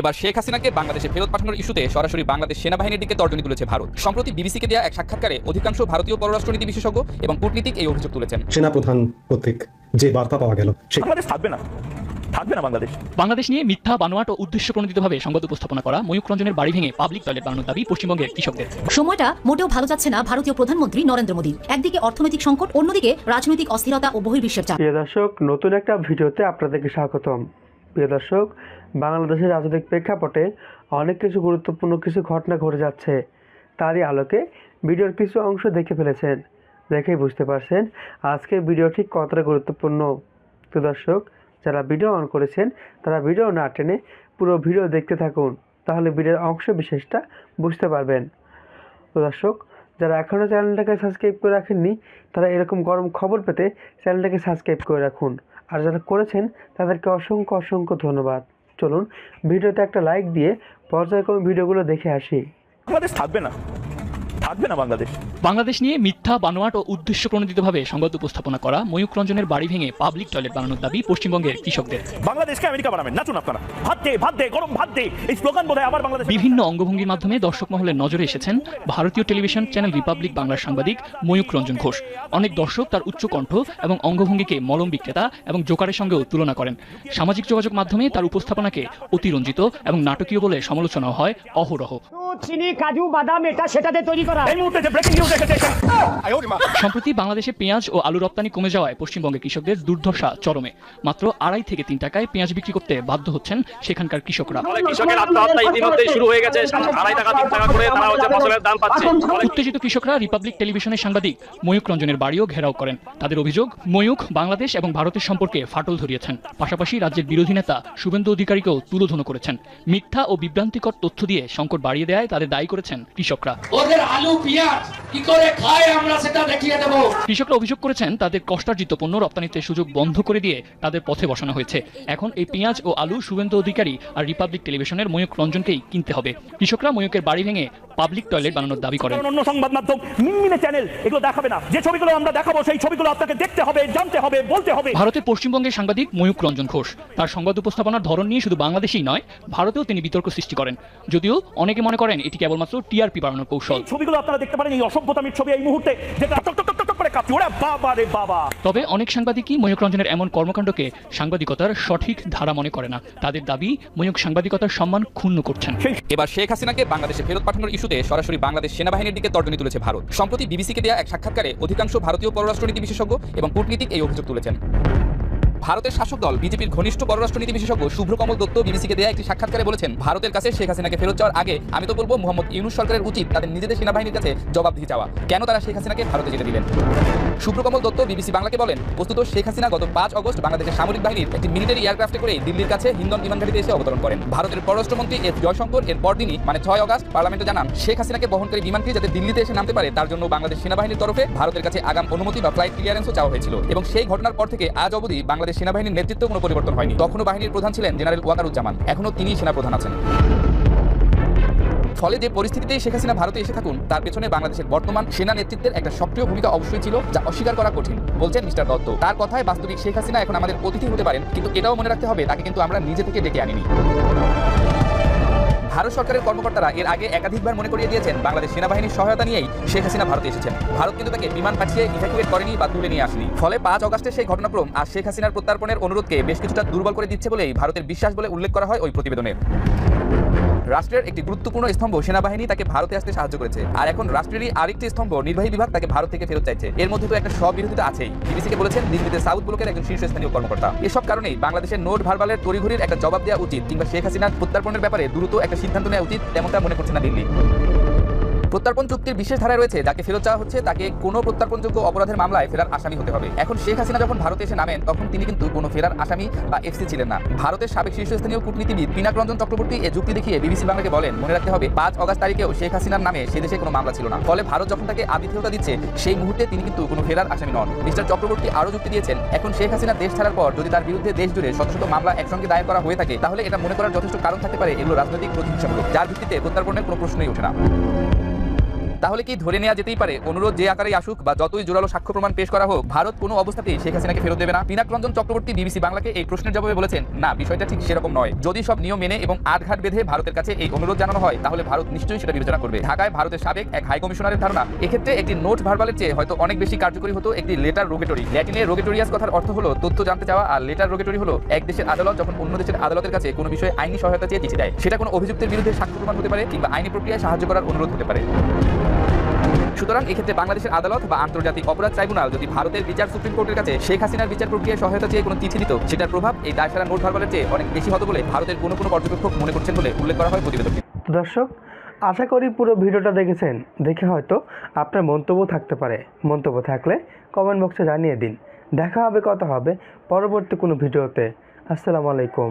এবার শেখ হাসিনাকে বাংলাদেশে ফেরত পাঠানোর ইস্যুতে সরাসরি বাংলাদেশ সেনাবাহিনীর দিকে তর্জনী তুলেছে ভারত। সম্প্রতি বিবিসিকে দেওয়া এক সাক্ষাৎকারে অধিকাংশ ভারতীয় পররাষ্ট্রনীতি বিশেষজ্ঞ এবং কূটনীতিক এই অভিযোগ তুলেছেন। সেনাপ্রধান কর্তৃক যে বার্তা পাওয়া গেল বাংলাদেশ থাকবে না। থাকবে না বাংলাদেশ। বাংলাদেশ নিয়ে মিথ্যা বানোয়াট ও উদ্দেশ্য প্রণোদিতভাবে সংবাদ উপস্থাপনা করা ময়ূক রঞ্জনের বাড়ি ভেঙে পাবলিক টয়লেট বানানোর দাবি পশ্চিমবঙ্গের কৃষকদের। সময়টা মোটেও ভালো যাচ্ছে না ভারতীয় প্রধানমন্ত্রী নরেন্দ্র মোদীর। একদিকে অর্থনৈতিক সংকট অন্যদিকে রাজনৈতিক অস্থিরতা ও বহির্বিশ্বের চাপ। দর্শক নতুন একটা ভিডিওতে আপনাদেরকে স্বাগতম। প্রিয় দর্শক, বাংলাদেশের রাজনৈতিক প্রেক্ষাপটে অনেক কিছু গুরুত্বপূর্ণ কিছু ঘটনা ঘটে যাচ্ছে। তারই আলোকে ভিডিওর কিছু অংশ দেখে ফেলেছেন। দেখেই বুঝতে পারছেন আজকের ভিডিও ঠিক কতটা গুরুত্বপূর্ণ। প্রিয় দর্শক, যারা ভিডিও অন করেছেন, তারা ভিডিও না টেনে পুরো ভিডিও দেখতে থাকুন। তাহলে ভিডিওর অংশ বিশেষটা বুঝতে পারবেন। তো দর্শক যারা এখনও চ্যানেলটাকে সাবস্ক্রাইব করে রাখেননি, তারা এরকম গরম খবর পেতে চ্যানেলটাকে সাবস্ক্রাইব করে রাখুন। আর যারা করেছেন, তাদেরকে অসংখ্য অসংখ্য ধন্যবাদ। চলুন, ভিডিওতে একটা লাইক দিয়ে পর্যায়ক্রমে ভিডিওগুলো দেখে আসি। আমাদের থাকবে না। থাকবে না বাংলাদেশ? বাংলাদেশ নিয়ে মিথ্যা বানোয়াট ও উদ্দেশ্য প্রণোদিতভাবে সংবাদ উপস্থাপনা করা ময়ূক রঞ্জনের বাড়ি ভেঙে পাবলিক টয়লেট বানানোর দাবি পশ্চিমবঙ্গের কৃষকদের। বাংলাদেশকে আমেরিকা বানাবেন নাচুন আপনারা। ভাত দে ভাত দে গরম ভাত দে। এই স্লোগান বোধহয় আবার বাংলাদেশ বিভিন্ন অঙ্গভঙ্গির মাধ্যমে দর্শক মহলের নজরে এসেছেন ভারতীয় টেলিভিশন চ্যানেল রিপাবলিক বাংলার সাংবাদিক ময়ূক রঞ্জন ঘোষ। অনেক দর্শক তার উচ্চ কণ্ঠ এবং অঙ্গভঙ্গিকে মলম বিক্রেতা এবং জোকারের সঙ্গেও তুলনা করেন। সামাজিক যোগাযোগ মাধ্যমে তার উপস্থাপনাকে অতিরঞ্জিত এবং নাটকীয় বলে সমালোচনা হয় অহরহ। চিনি কাজু বাদাম এটা সেটাতে তৈরি করা এই মুহূর্তে যে ব্রেকিং নিউজ এসেছে সম্প্রতি বাংলাদেশে পেঁয়াজ ও আলু রপ্তানি কমে যাওয়ায় পশ্চিমবঙ্গের কৃষকদের দুর্দশা চরমে। মাত্র আড়াই থেকে তিন টাকায় পেঁয়াজ বিক্রি করতে বাধ্য হচ্ছেন সেখানকার কৃষকরা। কৃষকের আত্মহত্যা ইতিমধ্যে শুরু হয়ে গেছে। আড়াই টাকা তিন টাকা করে তারা হচ্ছে ফসলের দাম পাচ্ছে। উত্তেজিত কৃষকরা রিপাবলিক টেলিভিশনের সাংবাদিক ময়ূক রঞ্জনের বাড়িও ঘেরাও করেন। তাদের অভিযোগ ময়ূক বাংলাদেশ এবং ভারতের সম্পর্কে ফাটল ধরিয়েছেন। পাশাপাশি রাজ্যের বিরোধী নেতা শুভেন্দু অধিকারীকেও তুলোধন করেছেন। মিথ্যা ও বিভ্রান্তিকর তথ্য দিয়ে সংকট বাড়িয়ে দেয় তাদের দায়ী করেছেন কৃষকরা। ওদের আলু পেঁয়াজ কি করে খায় আমরা সেটা দেখিয়ে দেবো। কৃষকরা অভিযোগ করেছেন তাদের কষ্টার্জিত পণ্য রপ্তানিতে সুযোগ বন্ধ করে দিয়ে তাদের পথে বসানো হয়েছে। এখন এই পেঁয়াজ ও আলু শুভেন্দু অধিকারী আর রিপাবলিক টেলিভিশনের ময়ূক রঞ্জনকেই কিনতে হবে। কৃষকরা ময়ূকের বাড়ি ভেঙে পাবলিক টয়লেট বানানোর দাবি করেন। অন্য সংবাদ মাধ্যম মিনমিনে চ্যানেল এগুলো দেখাবে না। যে ছবিগুলো আমরা দেখাবো সেই ছবিগুলো আপনাকে দেখতে হবে জানতে হবে বলতে হবে। ভারতের পশ্চিমবঙ্গের সাংবাদিক ময়ূক রঞ্জন ঘোষ তার সংবাদ উপস্থাপনার ধরন নিয়ে শুধু বাংলাদেশেই নয় ভারতেও তিনি বিতর্ক সৃষ্টি করেন। যদিও অনেকে মনে করেন এটি কেবলমাত্র টিআরপি বাড়ানোর কৌশল। এই ছবিগুলো আপনারা দেখতে পারেন এই অসভ্যতামির ছবি এই মুহূর্তে যেটা টক টক টক টক করে কাঁপছে। ওরে বাবা রে বাবা। তবে অনেক সাংবাদিকই ময়ূক রঞ্জনের এমন কর্মকাণ্ডকে সাংবাদিকতার সঠিক ধারা মনে করে না। তাদের দাবি ময়ূক সাংবাদিকতার সম্মান ক্ষুণ্ণ করছেন। এবার শেখ হাসিনাকে বাংলাদেশে ফেরত পাঠানোর ইস্যুতে সরাসরি বাংলাদেশ সেনাবাহিনীর দিকে তর্জনী তুলেছে ভারত। সম্প্রতি বিবিসিকে দেওয়া এক সাক্ষাৎকারে অধিকাংশ ভারতীয় পররাষ্ট্রনীতি বিশেষজ্ঞ এবং কূটনীতিক এই অভিযোগ তুলেছেন। ভারতের শাসক দল, বিজেপির ঘনিষ্ঠ পররাষ্ট্রনীতি বিশেষজ্ঞ শুভ্রকমল দত্ত বিবিসিকে দেয়া একটি সাক্ষাৎকারে বলেছেন, ভারতের কাছে শেখ হাসিনাকে ফেরত যাওয়ার আগে আমি তো বলব মোহাম্মদ ইউনুস সরকারের উচিত তাদের নিজেদের সেনাবাহিনীর কাছে জবাবদিহি চাওয়া। কেন তারা শেখ হাসিনাকে ভারতে যেতে দিলেন? শুভ্রকমল দত্ত বিবিসি বাংলাকে বলেন, বস্তুত শেখ হাসিনা গত পাঁচ অগস্ট বাংলাদেশের সামরিক বাহিনীর একটি মিলিটারি এয়ারক্রাফটে করে দিল্লির কাছে হিন্দন বিমান ঘাটিতে এসে অবতরণ করেন। ভারতের পররাষ্ট্রমন্ত্রী এস জয়শঙ্কর এর পরদিনই মানে ছয় অগস্ট পার্লামেন্টে জানান, শেখ হাসিনাকে বহনকারী বিমানটি যাতে দিল্লিতে এসে নামতে পারে, তার জন্য বাংলাদেশ সেনাবাহিনীর তরফে ভারতের কাছে আগাম অনুমতি বা ফ্লাইট ক্লিয়ারেন্সও চাওয়া হয়েছিল। এবং সেই ঘটনার পর থেকে আজ অবধি বাংলাদেশ সেনাবাহিনীর নেতৃত্ব কোনো পরিবর্তন হয়নি। তখনও বাহিনীর প্রধান ছিলেন জেনারেল ওয়াকারুজ্জামান। এখনও তিনি সেনাপ্রধান আছেন। ফলে যে পরিস্থিতিতে শেখ হাসিনা ভারতে এসে থাকুন, তার পেছনে বাংলাদেশের বর্তমান সেনা নেতৃত্বের একটা সক্রিয় ভূমিকা অবশ্যই ছিল, যা অস্বীকার করা কঠিন, বলছেন মিস্টার দত্ত। তার কথায় বাস্তবিক শেখ হাসিনা এখন আমাদের অতিথি হতে পারেন, কিন্তু এটাও মনে রাখতে হবে, তাকে কিন্তু আমরা নিজে থেকে ডেকে আনিনি। সরকারের কর্মকর্তারা এর আগে একাধিকবার মনে করিয়ে দিয়েছেন, বাংলাদেশ সেনাবাহিনীর সহায়তা নিয়েই শেখ হাসিনা ভারতে এসেছেন। ভারত কিন্তু তাকে বিমান পাঠিয়ে ইভ্যাকুয়েট করেনি বা তুলে নিয়ে আসেনি। ফলে পাঁচ অগস্টের সেই ঘটনাক্রম আর শেখ হাসিনার প্রত্যার্পণের অনুরোধকে বেশ কিছুটা দুর্বল করে দিচ্ছে বলেই ভারতের বিশ্বাস বলে উল্লেখ করা হয় ওই প্রতিবেদনে। রাষ্ট্রের একটি গুরুত্বপূর্ণ স্তম্ভ সেনাবাহিনী তাকে ভারতে আসতে সাহায্য করেছে। আর এখন রাষ্ট্রেরই আরেকটি স্তম্ভ নির্বাহী বিভাগ তাকে ভারত থেকে ফেরত চাইছে। এর মধ্যে তো একটা স্ববিরোধিতা আছেই। বিবিসিকে বলেছেন, দিল্লিতে সাউথ ব্লকের একজন শীর্ষস্থানীয় কর্মকর্তা। এসব কারণেই বাংলাদেশের নোট ভারবালের তড়িঘড়ির একটা জবাব দেওয়া উচিত কিংবা শেখ হাসিনার প্রত্যার্পণের ব্যাপারে দ্রুত একটা সিদ্ধান্ত নেওয়া উচিত তেমনটা মনে করছে না দিল্লি প্রত্যার্পণ চুক্তির বিশেষ ধারায় রয়েছে, যাকে ফেরত চাওয়া হচ্ছে, তাকে কোনো প্রত্যার্পণযোগ্য অপরাধের মামলায় ফেরার আসামি হতে হবে। এখন শেখ হাসিনা যখন ভারতে এসে নামেন, তখন তিনি কিন্তু কোনো ফেরার আসামি বা এফসি ছিলেন না। ভারতের সাবেক শীর্ষস্থানীয় কূটনীতিবিদ পিনাক রঞ্জন চক্রবর্তী এ যুক্তি দেখিয়ে বিবিসি বাংলাকে বলেন, মনে রাখতে হবে, পাঁচ অগস্ট তারিখেও শেখ হাসিনার নামে সে দেশে কোনো মামলা ছিল না। ফলে ভারত যখন তাকে আতিথেয়তা দিচ্ছে, সেই মুহূর্তে তিনি কিন্তু কোনো ফেরার আসামি নন। মিস্টার চক্রবর্তী আরও যুক্তি দিয়েছেন, এখন শেখ হাসিনা দেশ ছাড়ার পর যদি তার বিরুদ্ধে দেশ জুড়ে শত শত মামলা একসঙ্গে দায়ের করা হয়ে থাকে, তাহলে এটা মনে করার যথেষ্ট কারণ থাকতে পারে এগুলো রাজনৈতিক প্রতিহিংসামূলক, যার ভিত্তিতে প্রত্যার্পণের কোনো প্রশ্নই ওঠে না। তাহলে কি ধরে নেওয়া যেতেই পারে? অনুরোধ যে আকারে আসুক বা যতই জোরালো সাক্ষ্য প্রমাণ পেশ করা হোক, ভারত কোনো অবস্থাতেই শেখ হাসিনাকে ফেরত দেবে না। পিনাক রঞ্জন চক্রবর্তী বিবিসি বাংলাকে এই প্রশ্নের জবাবে বলেছেন, না, বিষয়টা ঠিক সেরকম নয়। যদি সব নিয়ম মেনে এবং আটঘাট বেঁধে ভারতের কাছে এই অনুরোধ জানানো হয়, তাহলে ভারত নিশ্চয়ই সেটা বিবেচনা করবে। ঢাকায় ভারতের সাবেক এক হাই কমিশনারের ধারণা, এক্ষেত্রে একটি নোট ভার্বালের চেয়ে হয়তো অনেক বেশি কার্যকরী হতো একটি লেটার রোগেটরি। ল্যাটিনে রোগেটোরিয়াস কথার অর্থ হলো, তথ্য জানতে চাওয়া আর লেটার রোগেটরি হলো এক দেশের আদালত যখন অন্য দেশের আদালতের কাছে কোনো বিষয়ে আইনি সহায়তা চেয়ে চিঠি দেয়। সেটা কোনো অভিযুক্তের বিরুদ্ধে সাক্ষ্য প্রমাণ হতে পারে কিংবা আইনি প্রক্রিয়ায় সাহায্য করার অনুরোধ হতে পারে। সুতরাং এক্ষেত্রে বাংলাদেশের আদালত বা আন্তর্জাতিক অপরাধ ট্রাইব্যুনাল যদি ভারতের বিচার সুপ্রিম কোর্টের কাছে শেখ হাসিনার বিচার প্রক্রিয়ায় সহায়তা চেয়ে কোনো চিঠি দিত, সেটার প্রভাব এই দায়সারা নোট ভার্বালের চেয়ে অনেক বেশি হতো বলে ভারতের কোনো কোনো পর্যবেক্ষক মনে করছেন বলে উল্লেখ করা হয় প্রতিবেদকে তো দর্শক, আশা করি পুরো ভিডিওটা দেখেছেন। দেখে হয়তো আপনার মন্তব্য থাকতে পারে। মন্তব্য থাকলে কমেন্ট বক্সে জানিয়ে দিন। দেখা হবে, কথা হবে পরবর্তী কোনো ভিডিওতে। আসসালামু আলাইকুম।